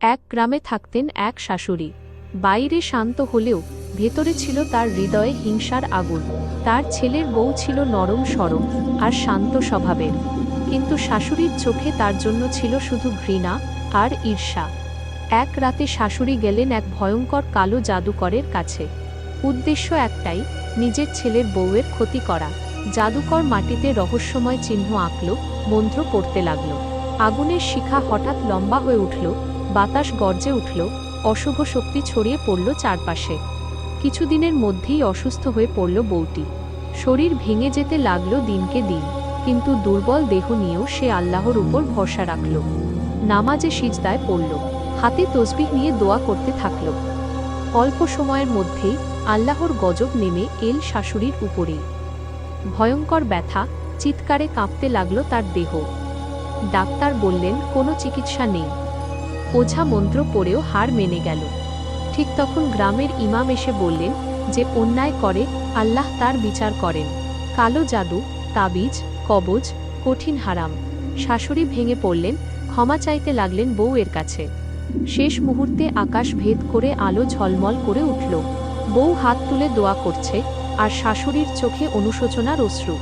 এক গ্রামে থাকতেন এক শাশুড়ি। বাইরে শান্ত হলেও ভেতরে ছিল তার হৃদয়ে হিংসার আগুন। তার ছেলের বউ ছিল নরম সরম আর শান্ত স্বভাবের। কিন্তু শাশুড়ির চোখে তার জন্য ছিল শুধু ঘৃণা আর ঈর্ষা। এক রাতে শাশুড়ি গেলেন এক ভয়ঙ্কর কালো জাদুকরের কাছে। উদ্দেশ্য একটাই, নিজের ছেলের বউয়ের ক্ষতি করা। জাদুকর মাটিতে রহস্যময় চিহ্ন আঁকল, মন্ত্র পড়তে লাগল। আগুনের শিখা হঠাৎ লম্বা হয়ে উঠল বাতাস গর্জে উঠল, অশুভ শক্তি ছড়িয়ে পড়ল চারপাশে। কিছুদিনের মধ্যেই অসুস্থ হয়ে পড়ল বউটি। শরীর ভেঙে যেতে লাগল দিনকে দিন, কিন্তু দুর্বল দেহ নিয়েও সে আল্লাহর উপর ভরসা রাখল। নামাজে সিজদায় পড়ল, হাতে তসবিহ নিয়ে দোয়া করতে থাকল। অল্প সময়ের মধ্যেই আল্লাহর গজব নেমে এল শাশুড়ির উপরেই ভয়ঙ্কর ব্যথা, চিৎকারে কাঁপতে লাগল তার দেহ। ডাক্তার বললেন, কোনো চিকিৎসা নেই। ওঝা মন্ত্র পড়েও হার মেনে গেল। ঠিক তখন গ্রামের ইমাম এসে বললেন যে অন্যায় করে, আল্লাহ তার বিচার করেন। কালো জাদু, তাবিজ, কবজ, কঠিন হারাম। শাশুড়ি ভেঙে পড়লেন, ক্ষমা চাইতে লাগলেন বউয়ের কাছে। শেষ মুহূর্তে আকাশ ভেদ করে আলো ঝলমল করে উঠল। বউ হাত তুলে দোয়া করছে, আর শাশুড়ির চোখে অনুশোচনার অশ্রু।